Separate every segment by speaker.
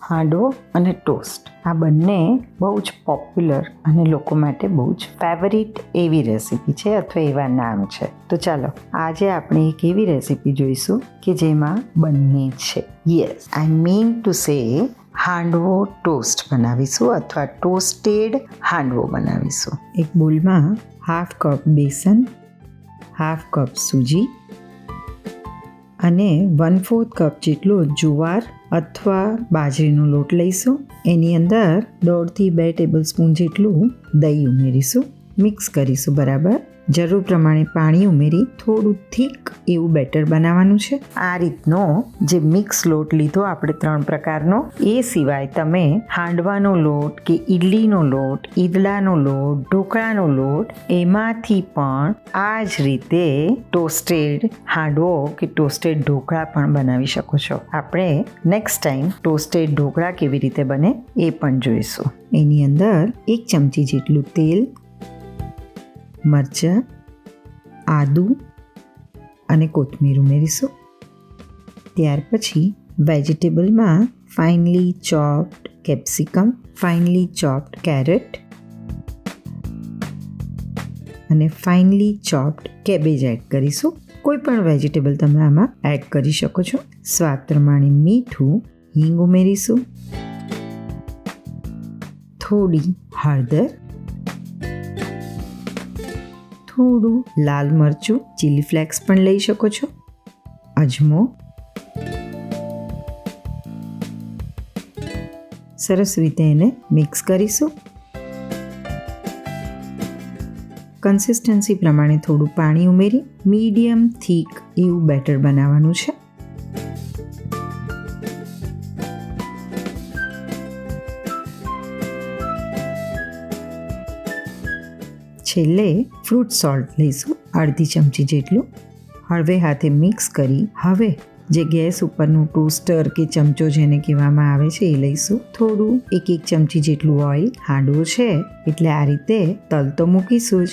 Speaker 1: હાંડવો અને ટોસ્ટ. આ બંને બહુ જ પોપ્યુલર અને લોકો માટે બહુ જ ફેવરિટ એવી રેસીપી છે અથવા એવા નામ છે. તો ચાલો, આજે આપણે એક એવી રેસીપી જોઈશું કે જેમાં બંને છે. Yes I mean to say handvo toast બનાવીશું અથવા ટોસ્ટેડ હાંડવો બનાવીશું. એક બોલમાં હાફ કપ બેસન, હાફ કપ સૂજી અને વન ફોર્થ કપ જેટલો જુવાર અથવા બાજરીનો લોટ લઈશું. એની અંદર દોઢથી બે ટેબલ સ્પૂન જેટલું દહીં ઉમેરીશું. મિક્સ કરીશું બરાબર? જરૂર પ્રમાણે પાણી ઉમેરી થોડું થીક એવું બેટર બનાવવાનું છે. આ રીતનો જે મિક્સ લોટ લીધો આપણે ત્રણ પ્રકારનો, એ સિવાય તમે હાંડવાનો લોટ કે ઇડલીનો લોટ ઈદલાનો લોટ, ઢોકળાનો લોટ, એમાંથી પણ આ જ રીતે ટોસ્ટેડ હાંડવો કે ટોસ્ટેડ ઢોકળા પણ બનાવી શકો છો. આપણે નેક્સ્ટ ટાઈમ ટોસ્ટેડ ઢોકળા કેવી રીતે બને એ પણ જોઈશું. એની અંદર એક ચમચી જેટલું તેલ મરચાં, આદું અને કોથમીર ઉમેરીશું. ત્યાર પછી વેજીટેબલમાં finely chopped capsicum finely chopped carrot અને ફાઇનલી ચોપ્ડ કેબેજ એડ કરીશું. કોઈ પણ વેજીટેબલ તમે આમાં એડ કરી શકો છો. સ્વાદ પ્રમાણે મીઠું હિંગ ઉમેરીશું. થોડી હળદર થોડું લાલ મરચું ચીલી ફ્લેક્સ પણ લઈ શકો છો. અજમો. સરસ રીતે એને મિક્સ કરીશું. કન્સિસ્ટન્સી પ્રમાણે થોડું પાણી ઉમેરી મીડિયમ થીક એવું બેટર બનાવવાનું છે. છેલ્લે ફ્રૂટ સોલ્ટ લઈશું, અડધી ચમચી જેટલું. હળવે હાથે મિક્સ કરી, હવે જે ગેસ ઉપરનું ટોસ્ટર કે ચમચો જેને કહેવામાં આવે છે એ લઈશું. થોડું એક એક ચમચી જેટલું ઓઇલ, હાંડવો છે, એટલે આ રીતે તલ તો મૂકીશું જ.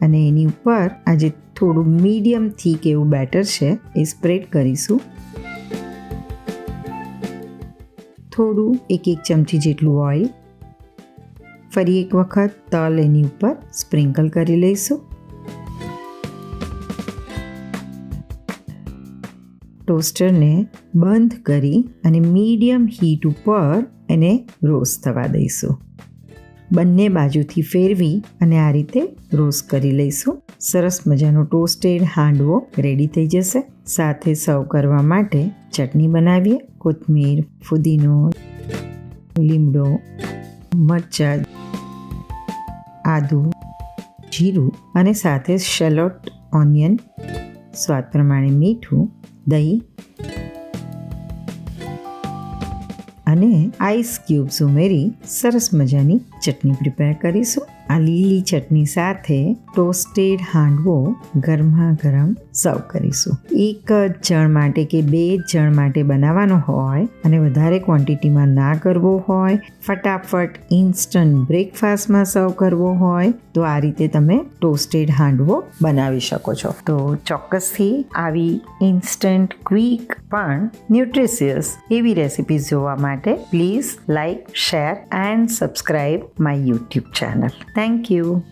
Speaker 1: અને એની ઉપર આજે થોડું મીડિયમ થીક એવું બેટર છે, એ સ્પ્રેડ કરીશું. થોડું એક એક ચમચી જેટલું ઓઇલ ફરી એક વખત તલ એની ઉપર સ્પ્રિંકલ કરી લઈશું. ટોસ્ટરને બંધ કરી અને મીડિયમ હીટ ઉપર એને રોસ્ટ થવા દઈશું. બંને બાજુથી ફેરવી અને આ રીતે રોસ્ટ કરી લઈશું. સરસ મજાનો ટોસ્ટેડ હાંડવો રેડી થઈ જશે. સાથે સર્વ કરવા માટે ચટણી બનાવીએ. કોથમીર, ફુદીનો, લીમડો, મરચાં આદુ, જીરું અને સાથે શેલોટ, ઓનિયન, સ્વાદ પ્રમાણે મીઠું, દહીં અને આઈસ ક્યુબ્સ ઉમેરી સરસ મજાની ચટણી પ્રિપેર કરીશું. આ લીલી ચટણી સાથે ટોસ્ટેડ હાંડવો ગરમા ગરમ સર્વ કરીશું. એક જ જણ માટે કે બે જ જણ માટે બનાવવાનો હોય અને વધારે ક્વોન્ટિટીમાં ના કરવો હોય, ફટાફટ ઇન્સ્ટન્ટ બ્રેકફાસ્ટમાં સર્વ કરવો હોય, તો આ રીતે તમે ટોસ્ટેડ હાંડવો બનાવી શકો છો. તો ચોક્કસથી આવી ઇન્સ્ટન્ટ ક્વિક પણ ન્યુટ્રિશિયસ એવી રેસિપીઝ જોવા માટે please like share and subscribe my YouTube channel Thank you.